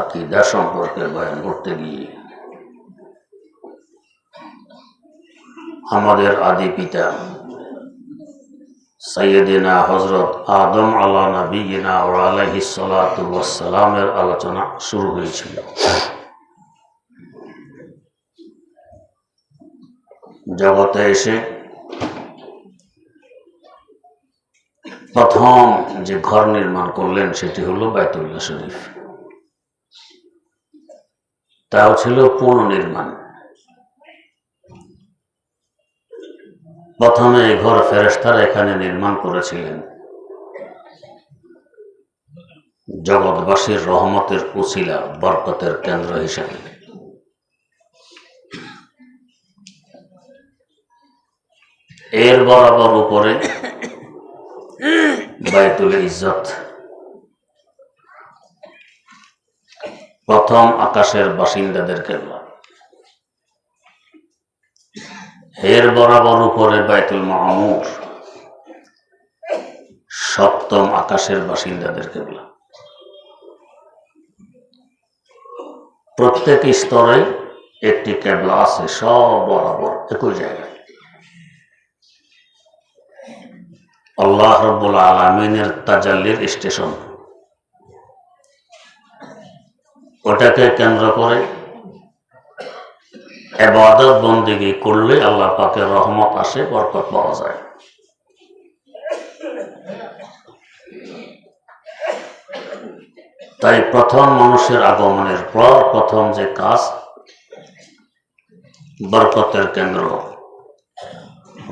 আকিদা সম্পর্কে বয়ান করতে গিয়ে আমাদের আদি পিতা সৈয়দিনা হজরত আদম আল্লাহ নবীনা ও আলহি সালামের আলোচনা শুরু হয়েছিল। জগতে এসে প্রথম যে ঘর নির্মাণ করলেন সেটি হলো বাইতুল্লাহ শরীফ। তাও ছিল পুনর্নির্মাণ প্রথমে এই ঘর ফেরেস্তারা এখানে নির্মাণ করেছিলেন। জগৎবাসীর রহমতের উচিলা বরকতের কেন্দ্র হিসাবে। এর বরাবর উপরে বাইতুল ইজ্জত প্রথম আকাশের বাসিন্দাদের কেবলা এর বরাবর উপরে বাইতুল মামুর। সপ্তম আকাশের বাসিন্দাদের কেবলা প্রত্যেক স্তরে একটি কেবলা আছে, সব বরাবর একই জায়গায়। আল্লাহ রব্বুল আলমিনের তাজাল্লির স্টেশন। ওটাকে কেন্দ্র করে এবাদত বন্দিগি করলে আল্লাহ পাকের রহমত আসে, বরকত পাওয়া যায়। তাই প্রথম মানুষের আগমনের পর প্রথম যে কাজ, বরকতের কেন্দ্র,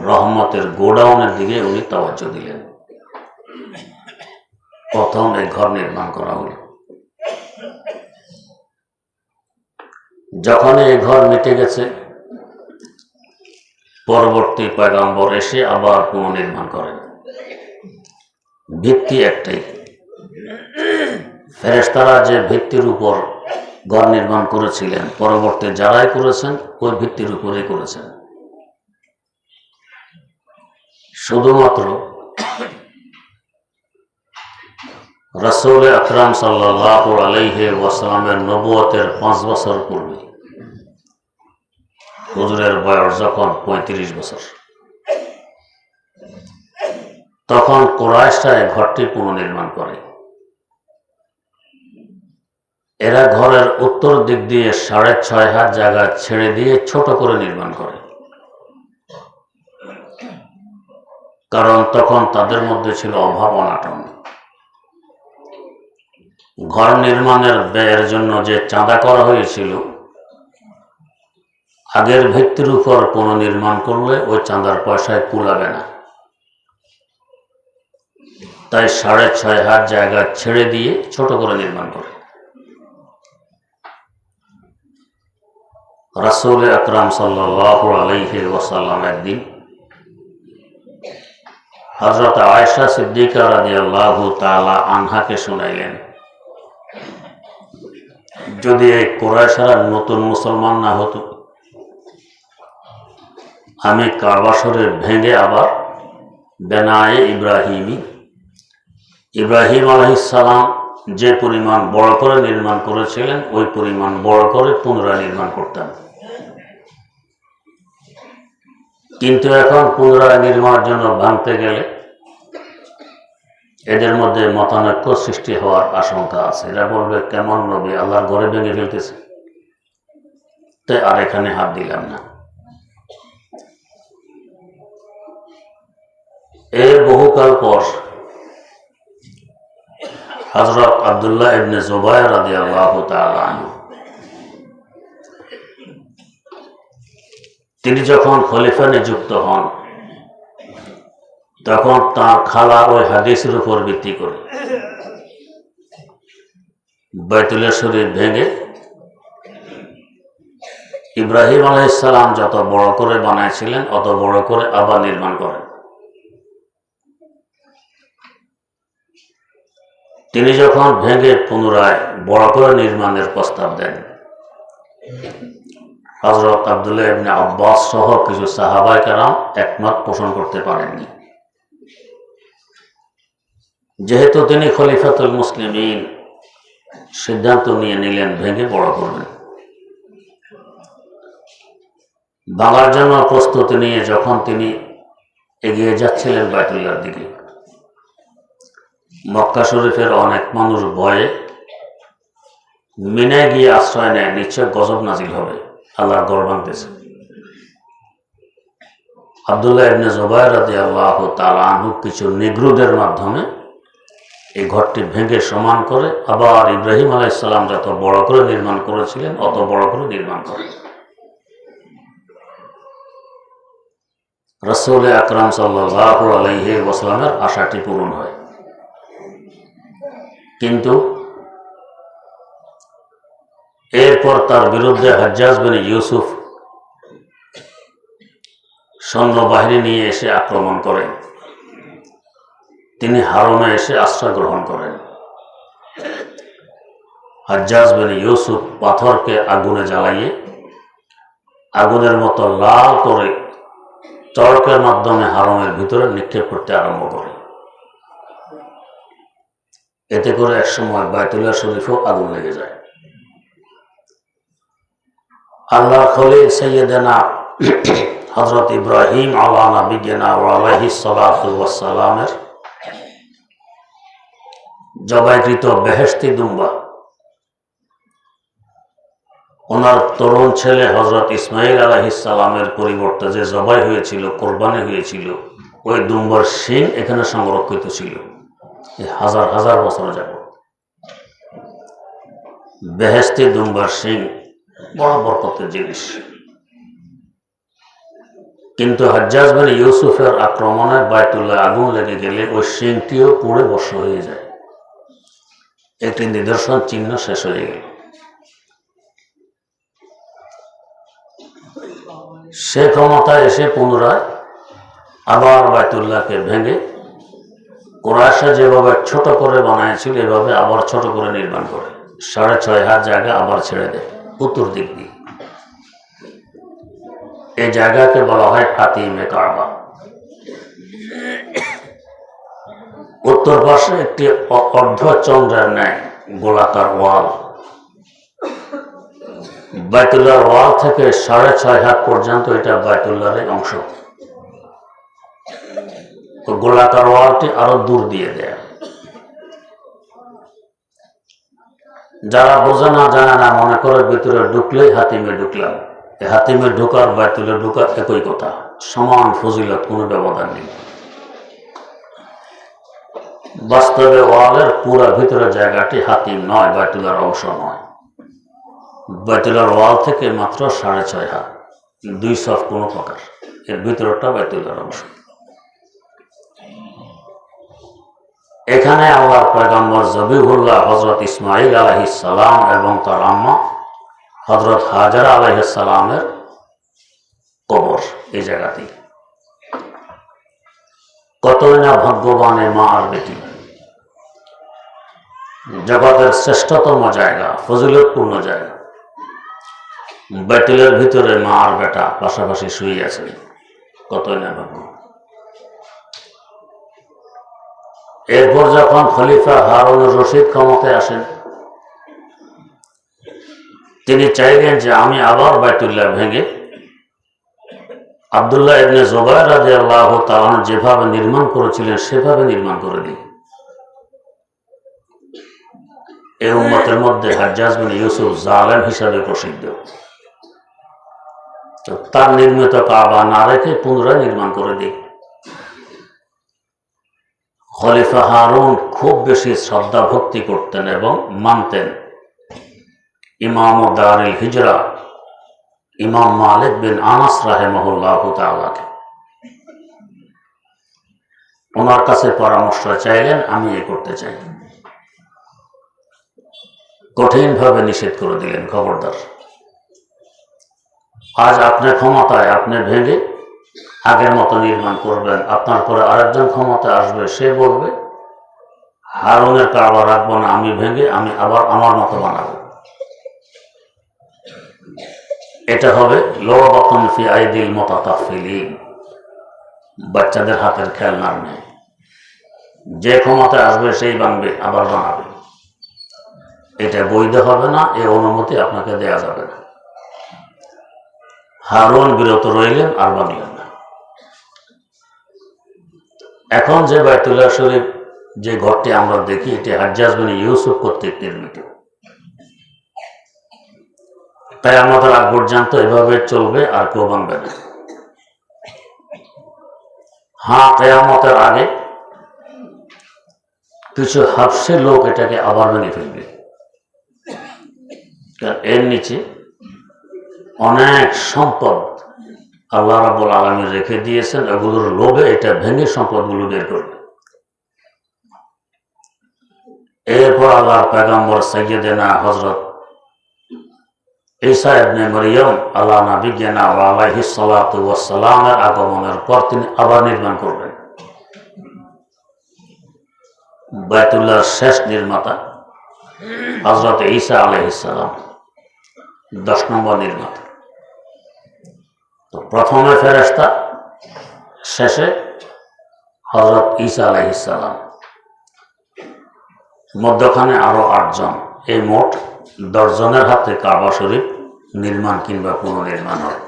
রহমতের গোডাউনের দিকে উনি তাওয়াজ্য দিলেন। প্রথম এই ঘর নির্মাণ করা হলো। যখন এই ঘর মিটে গেছে, পরবর্তী পয়গাম্বর এসে আবার পুনর্নির্মাণ করেন। ভিত্তি একটাই। ফেরেস্তারা যে ভিত্তির উপর ঘর নির্মাণ করেছিলেন, পরবর্তী যারাই করেছেন, ওই ভিত্তির উপরেই করেছেন। শুধুমাত্র রসুল আকরাম সাল্লাহ আলাইহে ওয়াসালামের নবুয়তের পাঁচ বছর পূর্বে। হুজুরের বয়স যখন পঁয়ত্রিশ বছর। তখন কোরআশটা এই ঘরটি পুনর্নির্মাণ করে। এরা ঘরের উত্তর দিক দিয়ে সাড়ে ছয় হাত জায়গা ছেড়ে দিয়ে ছোট করে নির্মাণ করে। কারণ তখন তাদের মধ্যে ছিল অভাব অনাটন। ঘর নির্মাণের ব্যয়ের জন্য যে চাঁদা করা হয়েছিল আগের ভিত্তির উপর পুনর্নির্মাণ করলে ওই চাঁদার পয়সায় কুলাবে না। তাই সাড়ে ছয় হাত জায়গা ছেড়ে দিয়ে ছোট করে নির্মাণ করে। রাসুল আকরাম সাল্লাহ একদিন হজরত আয়সা সিদ্দিকা রাজি আল্লাহ তালা আনহাকে শুনাইলেন, যদি এই কোরআশারা নতুন মুসলমান না হতো আমি কাবাসরে ভেঙে আবার বেনায়ে ইব্রাহিমী। ইব্রাহিম আলহিসাল্লাম যে পরিমাণ বড় করে নির্মাণ করেছিলেন, ওই পরিমাণ বড় করে পুনরায় নির্মাণ করতাম কিন্তু এখন পুনরায় নির্মাণের জন্য ভাঙতে গেলে এদের মধ্যে মতানৈক্য সৃষ্টি হওয়ার আশঙ্কা আছে। এরা বলবে, কেমন নবী? আল্লাহর ঘরে ভেঙে ফেলতেছে। তাই আর এখানে হাত দিলাম না। এর বহুকাল পর হজরত আবদুল্লাহ ইবনে রাদিয়াল্লাহু তাআলা আনহু। তিনি যখন খলিফা নিযুক্ত হন, তখন তার খালা ওই হাদিসের উপর ভিত্তি করে বাইতুলের শরীর ভেঙে ইব্রাহিম আলাইসালাম যত বড় করে বানাইছিলেন, অত বড় করে আবার নির্মাণ করেন। তিনি যখন ভেঙে পুনরায় বড় করে নির্মাণের প্রস্তাব দেন হজরত আবদুল্লাহ আব্বাস সহ কিছু সাহাবাই কারাম একমত পোষণ করতে পারেননি। যেহেতু তিনি খলিফাতুল মুসলিমিন, সিদ্ধান্ত নিয়ে নিলেন ভেঙে বড় করবেন বাবার জন্য প্রস্তুতি নিয়ে যখন তিনি এগিয়ে যাচ্ছিলেন বাইতুল্লার দিকে মক্কা শরীফের অনেক মানুষ ভয়ে মিনায় গিয়ে আশ্রয় নেয়, নিশ্চয় গজব নাজিল হবে আল্লাহর গড় ভাঙতেছে আবদুল্লাহ ইবনে জোবাই রাদি আল্লাহ তালা আনহু কিছু নিগ্রুদের মাধ্যমে এই ঘরটি ভেঙে সমান করে, আবার ইব্রাহিম আলাইসাল্লাম যত বড় করে নির্মাণ করেছিলেন, অত বড় করে নির্মাণ করে। রসৌল আকরাম সাল্লাহ আলাইহি ওয়াসালামের আশাটি পূরণ হয়। কিন্তু এরপর তার বিরুদ্ধে হজ্জাজ বিন ইউসুফ সৈন্যবাহিনী নিয়ে এসে আক্রমণ করেন। তিনি হারমে এসে আশ্রয় গ্রহণ করেন। হজ্জাজ বিন ইউসুফ পাথরকে আগুনে জ্বালাইয়ে আগুনের মতো লাল করে চড়কের মাধ্যমে হারমের ভিতরে নিক্ষেপ করতে আরম্ভ করে। এতে করে একসময় বায়তুল্লাহ শরীফও আগুন লেগে যায়। আল্লাহ খলিল সৈয়দনা হজরত ইব্রাহিম আল্লাহ নবীনা আলাহি সালামের জবাইকৃত বেহেস্তি দুম্বা। ওনার তরুণ ছেলে হজরত ইসমাইল আলাহিসাল্লামের পরিবর্তে যে জবাই হয়েছিল, কোরবানি হয়েছিল, ওই দুম্বার শিং এখানে সংরক্ষিত ছিল। হাজার হাজার বছর যাব বেহেস্তি দুম্বার শিং বড় বরকতের জিনিস। কিন্তু হজ্জাজ বিন ইউসুফের আক্রমণে বায়তুল্লাহ আগুন লেগে গেলে ওই শিংটিও পুড়ে বর্ষ হয়ে যায়। একটি নিদর্শন চিহ্ন শেষ হয়ে গেল। সে ক্ষমতায় এসে পুনরায় আবার বায়তুল্লাহকে ভেঙে কোরআশা যেভাবে ছোট করে বানাইছিল, এভাবে আবার ছোট করে নির্মাণ করে। সাড়ে ছয় হাত জায়গা আবার ছেড়ে দেয়, উত্তর দিক দিয়ে। এই জায়গাকে বলা হয় ফাতিমে কারবা উত্তর পাশে একটি অর্ধচন্দ্রের ন্যায় গোলাকার ওয়াল। বাইতুল্লাহর ওয়াল থেকে সাড়ে ছয় হাত পর্যন্ত এটা বাইতুল্লাহর অংশ। তো গোলাকার ওয়ালটি আরও দূর দিয়ে দেয়। যারা বোঝে না, জানে না, মনে করে ভিতরে ঢুকলেই হাতিমে ঢুকলাম। হাতিমে ঢুকার, বাইতুলে ঢুকার একই কথা। সমান ফজিলত, কোনো ব্যবধান নেই। বাস্তবে ওয়ালের পুরা ভিতরে জায়গাটি হাতিম নয়, বাইতুলার অংশ নয়। বাইতুলার ওয়াল থেকে মাত্র সাড়ে ছয় হাত। দুই সফ কোনো প্রকার। এর ভিতরটা বাইতুলার অংশ। এখানে আল্লাহর পয়গম্বর জবিহুল্লাহ হজরত ইসমাইল আলহিস সালাম এবং তার আম্মা হজরত হাজার আলহিস সালামের কবর এই জায়গাতেই। কতই না ভাগ্যবান এ মা আর বেটি। জগতের শ্রেষ্ঠতম জায়গা, ফজিলতপূর্ণ জায়গা। বেটিলের ভিতরে মা আর বেটা পাশাপাশি শুয়ে আছে কতই না ভাগ্য। এরপর যখন খলিফা হারুন রশিদ ক্ষমতায় আসেন, তিনি চাইলেন যে আমি আবার বাইতুল্লাহ ভেঙে আবদুল্লাহ ইবনে জোবাই রাজি আল্লাহ তালান যেভাবে নির্মাণ করেছিলেন, সেভাবে নির্মাণ করে দিই এই উম্মতের মধ্যে হাজ্জাজ ইউসুফ জালেম হিসাবে প্রসিদ্ধ। তো তার নির্মিত কাবা না রেখে পুনরায় নির্মাণ করে দিই খলিফা হারুন খুব বেশি শ্রদ্ধা ভক্তি করতেন এবং মানতেন। ইমাম দারিল হিজরা, ইমাম মালিক বিন আনাস রাহেমহুল্লাহ তাআলাকে। ওনার কাছে পরামর্শ চাইলেন, আমি এ করতে চাই। কঠিনভাবে নিষেধ করে দিলেন খবরদার। আজ আপনার ক্ষমতায়, আপনি ভেঙে আগের মতো নির্মাণ করবেন। আপনার পরে আরেকজন ক্ষমতা আসবে, সে বলবে, হারুনের কারবার রাখব না, আমি ভেঙে আমি আবার আমার মতো বানাবো। এটা হবে লোবাতন ফি আইদিল মোতাতাফিলিন বাচ্চাদের হাতের খেলনার নেই যে ক্ষমতা আসবে, সেই বানবে, আবার বানাবে। এটা বৈধ হবে না, এ অনুমতি আপনাকে দেয়া যাবে না। হারুন বিরত রইলেন আর ভাঙলেন এখন যে বাইতুল্লাহ শরীফ যে ঘরটি আমরা দেখি, এটি হাজ্জাজ বিন ইউসুফ কর্তৃক নির্মিত। তাই আমাদের আগ পর্যন্ত এভাবে চলবে আর কেউ ভাঙবে না। হ্যাঁ কেয়ামতের আগে কিছু হাফসে লোক এটাকে আবার ভেঙে ফেলবে। এর নিচে অনেক সম্পদ আল্লাহ রাবুল আলমী রেখে দিয়েছেন এগুলোর লোভে এটা ভেঙে সম্পদগুলো বের করবে। এরপর আল্লাহর পেগম্বর সৈয়দেনা হজরত ঈসা ইবনে মরিয়ম, আল্লাহ নবিজ্ঞানা আলাইহি সালাতু ওয়াসসালামের আগমনের পর তিনি আবার নির্মাণ করবেন। বায়তুল্লাহর শেষ নির্মাতা হজরত ঈসা আলাইহিসসালাম দশ নম্বর নির্মাতা। তো প্রথমে ফেরেস্তা শেষে হজরত ঈসা আলাইহিসসালাম মধ্যখানে আরও আটজন, এই মোট দশজনের হাতে কাবা শরীফ নির্মাণ কিংবা পুনর্নির্মাণ হয়।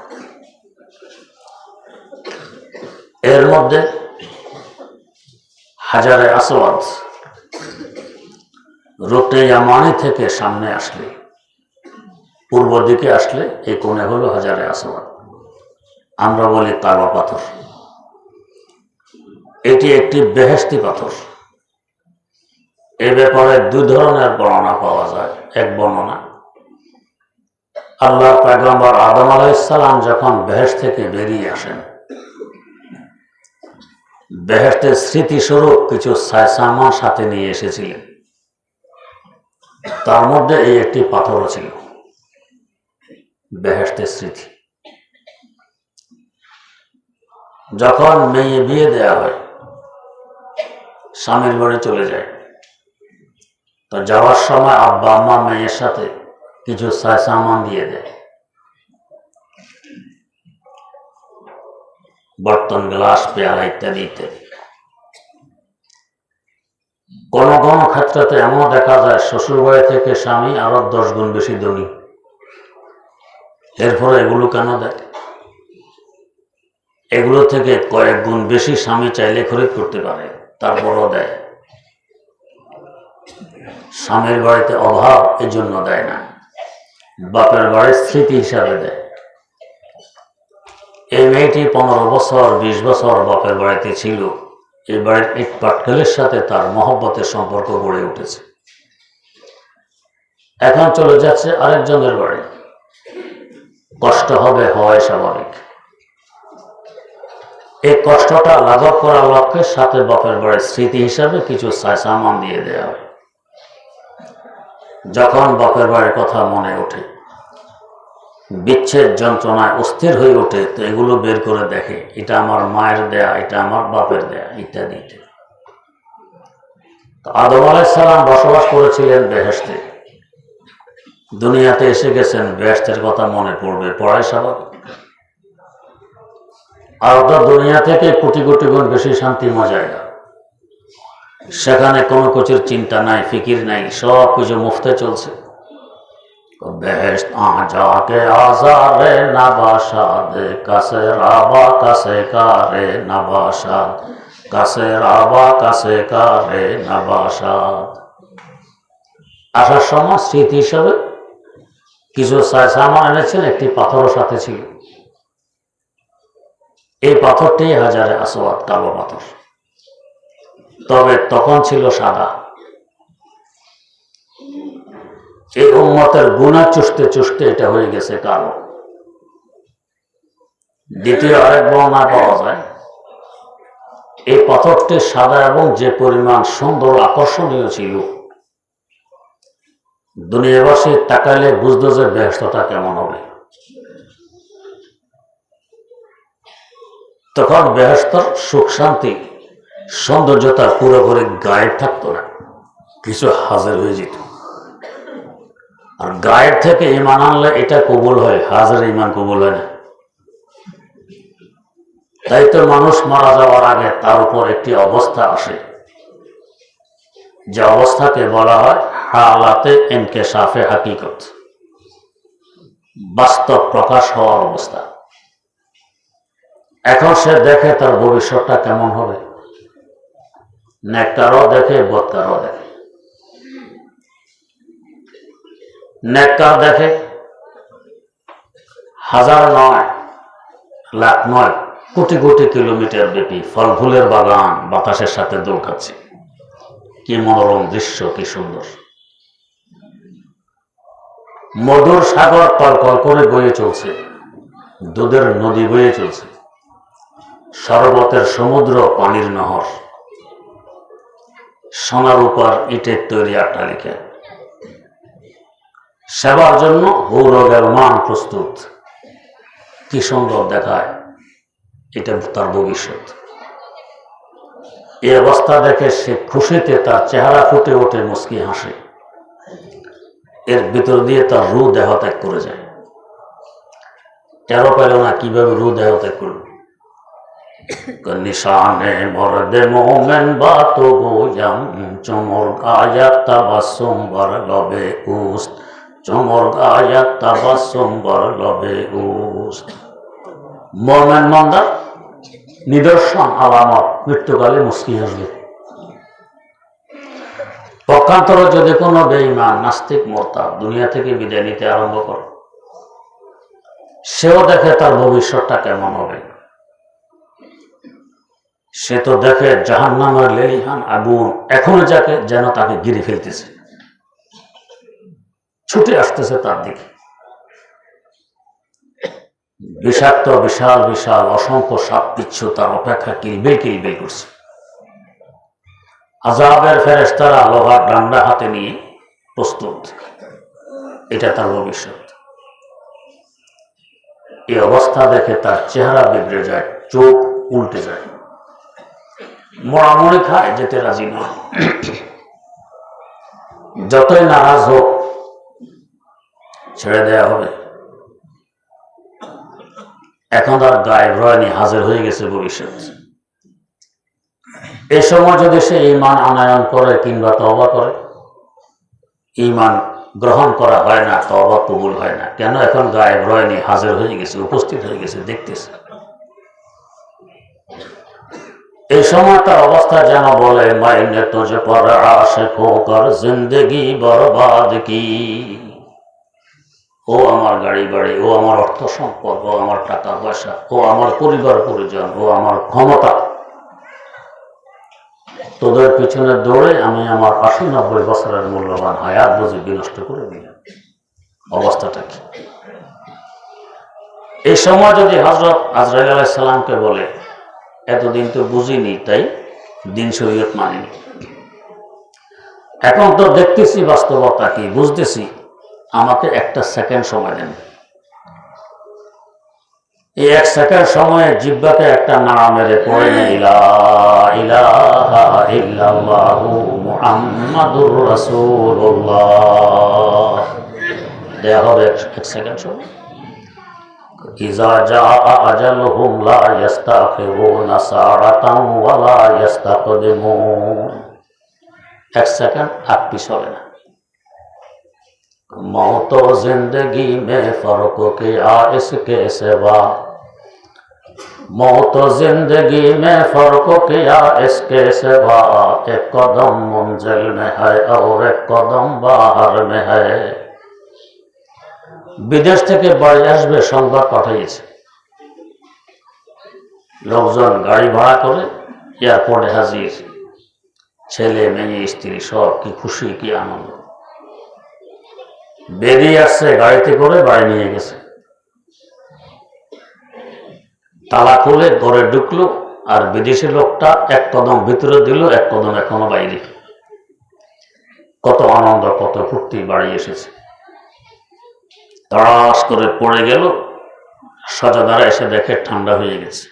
এর মধ্যে হাজারে আসওয়াদ রুটে ইয়ামানি থেকে সামনে আসলে, পূর্ব দিকে আসলে এই কোণে হলো হাজারে আসওয়াদ। আমরা বলি কাবা পাথর। এটি একটি বেহেস্তি পাথর। এ ব্যাপারে দুই ধরনের বর্ণনা পাওয়া যায়, এক বর্ণনা। আল্লাহ পেগম্বর আদম আলাইসালাম যখন বেহেস থেকে বেরিয়ে আসেন বেহেস্তের স্মৃতিস্বরূপ কিছু সামান সাথে নিয়ে এসেছিলেন। তার মধ্যে এই একটি পাথরও ছিল বেহেস্তের স্মৃতি। যখন মেয়ে বিয়ে দেয়া হয়, স্বামীর বাড়ি চলে যায়। তো যাওয়ার সময় আব্বা আম্মা মেয়ের সাথে কিছু সামান দিয়ে দেয়। বর্তন গ্লাস, পেয়ালা ইত্যাদি ইত্যাদি। কোন কোন ক্ষেত্রে এমন দেখা যায়, শ্বশুর বাড়ি থেকে স্বামী আরও দশ গুণ বেশি ধনী। এরপরে এগুলো কেন দেয়? এগুলো থেকে কয়েক গুণ বেশি স্বামী চাইলে খরিদ করতে পারে, তারপরও দেয়। স্বামীর বাড়িতে অভাব এই জন্য দেয় না, বাপের বাড়ির স্মৃতি হিসাবে দেয়। এই মেয়েটি পনেরো বছর, বিশ বছর বাপের বাড়িতে ছিল। এই বাড়ির ইট পাটকেলের সাথে তার মহব্বতের সম্পর্ক গড়ে উঠেছে। এখন চলে যাচ্ছে আরেকজনের বাড়ি। কষ্ট হবে, হয় স্বাভাবিক। এই কষ্টটা লাঘব করার লক্ষ্যে সাথে বাপের বাড়ির স্মৃতি হিসাবে কিছু সামান দিয়ে দেওয়া যখন বাপের বাড়ির কথা মনে ওঠে, বিচ্ছেদ যন্ত্রণায় অস্থির হয়ে ওঠে, তো এগুলো বের করে দেখে, এটা আমার মায়ের দেয়া, এটা আমার বাপের দেয়া, ইত্যাদি আদম আলাইসালাম বসবাস করেছিলেন বেহেস্তে দুনিয়াতে এসে গেছেন বেহেস্তের কথা মনে পড়বে, পড়াই স্বাভাবিক। আর ওটা দুনিয়া থেকে কোটি কোটি গুণ বেশি শান্তিময় জায়গা সেখানে কোনো কিছুর চিন্তা নাই, ফিকির নাই, সব কিছু মুফতে চলছে। কাছে কারে নাবাসাদ আসার সময় স্মৃতি হিসাবে কিছু সামান এনেছেন, একটি পাথরও সাথে ছিল। এই পাথরটি হাজারে আসওয়াদ, কালো পাথর। তবে তখন ছিল সাদা। এই উম্মতের গুণা চুষতে চুষতে এটা হয়ে গেছে কালো। দ্বিতীয় আরেক বর্ণনা পাওয়া যায়, এই পাথরটি সাদা এবং যে পরিমাণ সুন্দর আকর্ষণীয় ছিল, দুনিয়াবাসী তাকাইলে বুঝতো যে ব্যস্ততা কেমন হবে। তখন বেহস্তর সুখ শান্তি, সৌন্দর্যতা পুরোপুরি গায়েব থাকতো না, কিছু হাজার হয়ে যেত। আর গায়ের থেকে ইমান আনলে এটা কবুল হয়, হাজার ইমান কবুল হয় না। তাই তো মানুষ মারা যাওয়ার আগে তার উপর একটি অবস্থা আসে। যে অবস্থাকে বলা হয় হালাতে এনকে সাফে হাকিকত, বাস্তব প্রকাশ হওয়ার অবস্থা। এখন সে দেখে তার ভবিষ্যৎটা কেমন হবে। নেককারও দেখে বৎকারও দেখে। নেককার দেখে হাজার নয়, লাখ নয়, কোটি কোটি কিলোমিটার ব্যাপী ফল ফুলের বাগান বাতাসের সাথে দোল খাচ্ছে কি মনোরম দৃশ্য, কি সুন্দর। মধুর সাগর কলকল করে বয়ে চলছে। দুধের নদী বয়ে চলছে। শরবতের সমুদ্র পানির নহর। সোনার উপর ইটের তৈরি অট্টালিকা সেবার জন্য গৌরবের মান প্রস্তুত। কি সুন্দর দেখায়? এটা তার ভবিষ্যৎ। এই অবস্থা দেখে সে খুশিতে তার চেহারা ফুটে ওঠে মুস্কি হাসে। এর ভিতর দিয়ে তার রু দেহ ত্যাগ করে যায়। টেরো পেল না কীভাবে রু দেহ ত্যাগ করল? নিশানে মরদে মোমেন বা তো গোজাম চমর লবে চমর লবে মোমেন মন্দার নিদর্শন, আলামত, মৃত্যুকালে মুস্কি হাসবে। পক্ষান্তর যদি কোনো বেঈমান, নাস্তিক মোর্তা দুনিয়া থেকে বিদায় নিতে আরম্ভ করে, সেও দেখে তার ভবিষ্যৎটা কেমন হবে? সে তো দেখে জাহান নামের লেলিহান আগুন এখনও যাকে যেন তাকে গিরে ফেলতেছে। ছুটে আসতেছে তার দিকে। বিষাক্ত, বিশাল বিশাল, অসংখ্য সাপ পিচ্ছু তার অপেক্ষা কিলবিল কিলবিল করছে। আজাবের ফেরেস্তারা লোহার ডান্ডা হাতে নিয়ে প্রস্তুত। এটা তার ভবিষ্যৎ। এই অবস্থা দেখে তার চেহারা বিগড়ে যায়, চোখ উল্টে যায়। মরামরি খায়, যেতে রাজি নয় যতই নারাজ হোক, ছেড়ে দেয়া হবে। এখন তার গায়ে রয়নি, হাজির হয়ে গেছে ভবিষ্যৎ। এই সময় যদি সে ইমান আনায়ন করে কিংবা তবা করে ইমান গ্রহণ করা হয় না তবা কবুল হয় না। কেন? এখন গায়েব রয়নি, হাজির হয়ে গেছে, উপস্থিত হয়ে গেছে, দেখতেছে। এই সময় তার অবস্থা যেন বলে, মাইনে তোজে পর আসে খোকর, জিন্দগি বরবাদ কি? ও আমার গাড়ি বাড়ি, ও আমার অর্থ সম্পদ, ও আমার টাকা পয়সা, ও আমার পরিবার পরিজন, ও আমার ক্ষমতা। তোদের পিছনে দৌড়ে আমি আমার আশি নব্বই বছরের মূল্যবান হায়াত বুঝি বিনষ্ট করে দিলাম। অবস্থাটা কি? এই সময় যদি হজরত আজরাইল আলাইসাল্লামকে বলে এতদিন তো বুঝিনি, তাই দিন শরীয়ত মানিনি। এখন তো দেখতেছি বাস্তবতা কি, বুঝতেছি। আমাকে একটা সেকেন্ড সময় দেন। এই এক সেকেন্ড সময়ে জিব্বাতে একটা নাড়া মেরে পড়ে দেয়া হবে এক সেকেন্ড সময়। ইজা জা আজালুহুম লা ইস্তাখিরুনা সাআতান ওয়া লা ইস্তাকদিমুন এক সেকেন্ড আগ পিছ হবে না मौत जिंदगी में फर्क किया इसके सिवा मौत जिंदगी में फर्क किया इसके सिवा एक कदम मंजिल में है और एक कदम बाहर में है বিদেশ থেকে বাড়ি আসবে সংবাদ পাঠিয়েছে লোকজন গাড়ি ভাড়া করে এয়ারপোর্টে হাজির। ছেলে, মেয়ে, স্ত্রী, সব কি খুশি, কি আনন্দ। বেরিয়ে আসছে গাড়িতে করে, বাড়ি নিয়ে গেছে। তালা খুলে ঘরে ঢুকলো আর বিদেশি লোকটা এক কদম ভিতরে দিল, এক কদম এখনও বাইরে। কত আনন্দ, কত ফুর্তি বাড়ি এসেছে। তাড়াস করে পড়ে গেল। সজাদারা এসে দেখে ঠান্ডা হয়ে গেছে।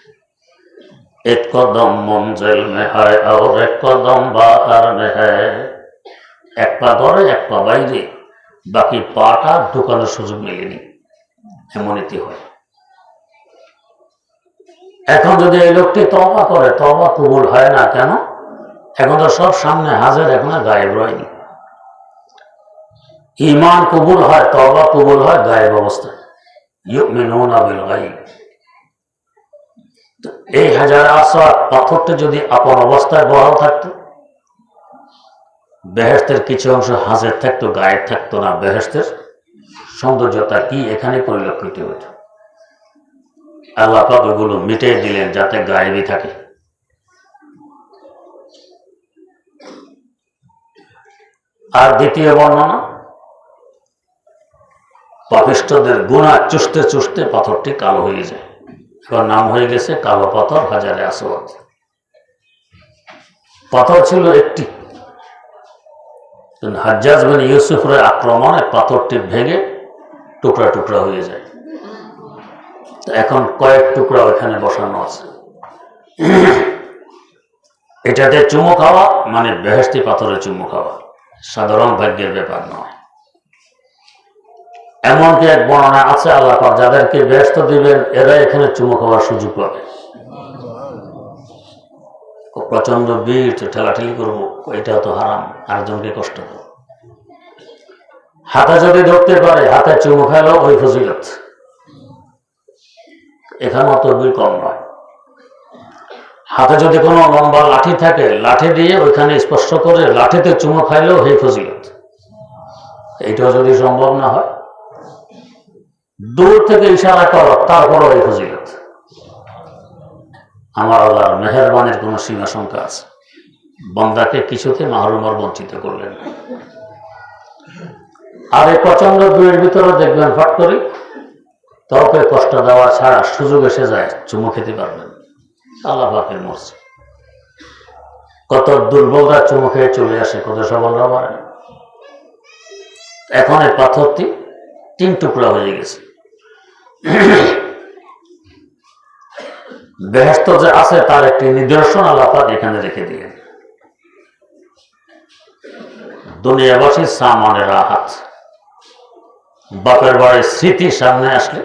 এক কদম মঞ্জেল মে আর এক কদম বাহার মে এক পা ধরে, এক পা বাইরে, বাকি পাটা ঢুকানোর সুযোগ মেলেনি। এমনইতি হয়। এখন যদি এই লোকটি তবা করে তবা কবুল হয় না কেন? এখন তো সব সামনে হাজার, এখন গায়েব রয়নি। ইমান কবুল হয় তবা কবুল হয়, গায়েব অবস্থায় এই হাজার আসওয়াদ পাথরটা যদি আপন অবস্থায় বহাল থাকতো বেহেস্তের কিছু অংশ হাজের থাকতো, গায়েব থাকতো না বেহেস্তের সৌন্দর্যতা কি এখানে পরিলক্ষিত হতো আল্লাহ পাক ওগুলো মিটিয়ে দিলেন যাতে গায়েবই থাকে। আর দ্বিতীয় বর্ণনা পাপিষ্টদের গুণা চুষতে চুষতে পাথরটি কালো হয়ে যায়। নাম হয়ে গেছে কালো পাথর হাজারে আসওয়াদ। পাথর ছিল একটি। হাজ্জাজ বিন ইউসুফের আক্রমণে পাথরটি ভেঙে টুকরা টুকরা হয়ে যায়। এখন কয়েক টুকরা ওখানে বসানো আছে। এটাতে চুমু খাওয়া মানে বেহেস্তি পাথরে চুমু খাওয়া। সাধারণ ভাগ্যের ব্যাপার নয়। এমনকি এক বর্ণনা আছে, আল্লাহ পাক যাদেরকে ব্যস্ত দিবেন এরা এখানে চুমু খাওয়ার সুযোগ পাবে। প্রচণ্ড বীর ঠেলাঠেলি করব এটা তো হারাম, আরেকজনকে কষ্ট দেবো। হাতে যদি ধরতে পারে, হাতে চুমু খাইলো ওই ফজিলত। এখানে অত বীর কম নয়। হাতে যদি কোনো লম্বা লাঠি থাকে, লাঠি দিয়ে ওইখানে স্পর্শ করে লাঠিতে চুমো খাইলেও হে ফজিলত। এইটাও যদি সম্ভব না হয় দূর থেকে ইশারা করো, তারপরও এই ফজিলত। আমার আল্লাহর মেহরবানের কোনো সীমা সংখ্যা আছে? বন্দাকে কিছুতে মাহরুমার বঞ্চিত করলেন আর এই প্রচণ্ড দূরের ভিতরে দেখবেন, ফট করি তবে কষ্ট দেওয়া ছাড়া সুযোগ এসে যায়, চুমু খেতে পারবেন আল্লাহ পাকের মরছে কত দুর্বলরা চুমু খেয়ে চলে আসে, কত সবলরা না। এখন এই পাথরটি তিন টুকরা হয়ে গেছে। বেহস্ত যে আছে, তার একটি নিদর্শন আল্লাহ পাক এখানে রেখে দিয়ে দুনিয়াবাসীর সামানের রাহাত বাপের বাড়ির স্মৃতি সামনে আসলে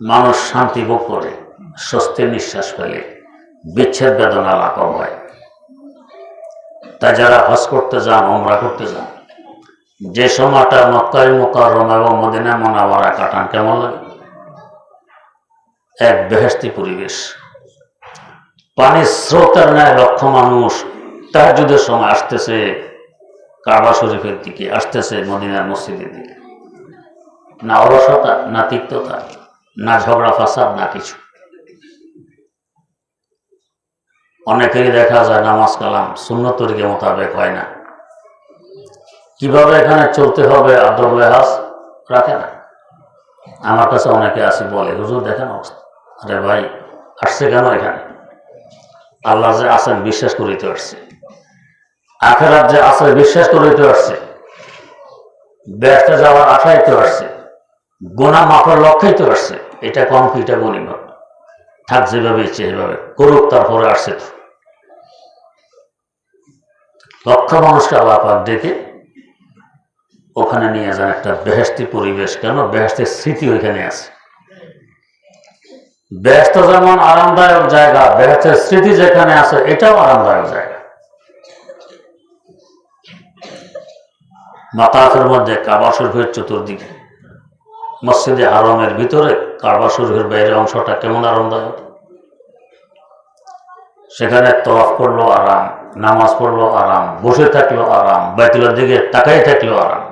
মানুষ শান্তি ভোগ করে, স্বস্তির নিঃশ্বাস ফেলে, বিচ্ছেদ বেদনা লাঘব হয়। তাই যারা হজ করতে যান ওমরা করতে যান যে সময়টা মক্কাই মোকাররম এবং মদিনা মোনাওয়ারা কাটান, কেমন লাগে? এক বেহেস্তি পরিবেশ। পানির স্রোতের ন্যায় লক্ষ মানুষ তাহাজুদের সময় আসতেছে কাবা শরীফের দিকে, আসতেছে মদিনার মসজিদের দিকে। না অলসতা, না তিক্ততা, না ঝগড়া, ফাসাদ, না কিছু। অনেকেরই দেখা যায় নামাজ কালাম শূন্য তরিকে মোতাবেক হয় না। কীভাবে এখানে চলতে হবে আদব লেহাজ রাখে না আমার কাছে অনেকে আসি বলে, হুজুর, দেখেন অবস্থা। আরে ভাই, আসছে কেন এখানে? আল্লাহ যে আছেন, বিশ্বাস করিতে আসছে। আখেরাত যে আছে, বিশ্বাস করিতে আসছে। ব্যস্ত যাওয়ার আশাই তো আসছে। গোনা মাপের লক্ষ্যেই তো আসছে। এটা কম কি এটা গণিমত থাক, যেভাবে ইচ্ছে সেভাবে করুক, তারপরে আসছে তো। লক্ষ মানুষকে আল্লাহ পাক ডেকে ওখানে নিয়ে যান একটা বেহেস্তি পরিবেশ। কেন? বেহেস্তের স্মৃতি ওইখানে আছে। ব্যস্ত যেমন আরামদায়ক জায়গা বেহেস্তের স্মৃতি যেখানে আছে, এটাও আরামদায়ক জায়গা। মাতাফের মধ্যে কাবা শরীফের চতুর্দিকে। মসজিদে হারমের ভিতরে কাবা শরীফের বাইরের অংশটা কেমন আরামদায়ক? সেখানে তফ করল আরাম, নামাজ পড়ল আরাম, বসে থাকল আরাম বাইতুলের দিকে তাকাই থাকল আরাম।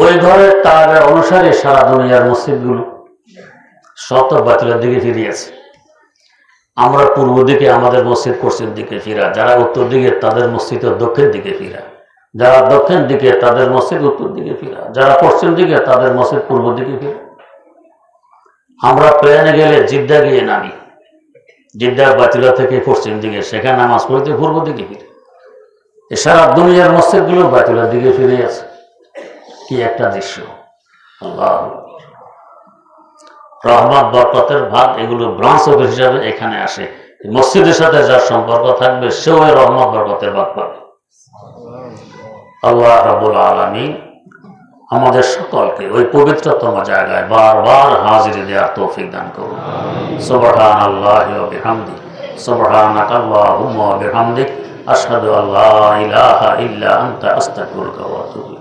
ওই ঘরে তার অনুসারে সারা দুনিয়ার মসজিদগুলো সব তো বাতিলের দিকে ফিরিয়েছে আমরা পূর্ব দিকে আমাদের মসজিদ, পশ্চিম দিকে ফিরা। যারা উত্তর দিকে, তাদের মসজিদ দক্ষিণ দিকে ফিরা। যারা দক্ষিণ দিকে, তাদের মসজিদ উত্তর দিকে ফিরা। যারা পশ্চিম দিকে, তাদের মসজিদ পূর্ব দিকে ফিরা। আমরা প্লেনে গেলে জিদ্দা গিয়ে নামি। জিদ্দার বাতিলা থেকে পশ্চিম দিকে, সেখানে নামাজ পড়তে পূর্ব দিকে ফিরে। সারা দুনিয়ার মসজিদগুলো বাতিলার দিকে ফিরে আছে। কি একটা দৃশ্য? আল্লাহ। রহমত, বরকতের ভাগ এগুলো ব্রাঞ্চ অফিস হিসাবে এখানে আসে। মসজিদের সাথে যার সম্পর্ক থাকবে, সেও এই রহমত, বরকতের ভাগ পাবে। আল্লাহ রাবুল আলমী আমাদের সকলকে ওই পবিত্রতম জায়গায় বারবার হাজিরি দেওয়ার তৌফিক দান করুন। সুবহান আল্লাহ বিহামদি। সুবহানাক আল্লাহুম্মা বিহামদিক। আশহাদু আল্লা ইলাহা ইল্লা আনতা, আস্তাগফিরুকা ওয়া আতুবু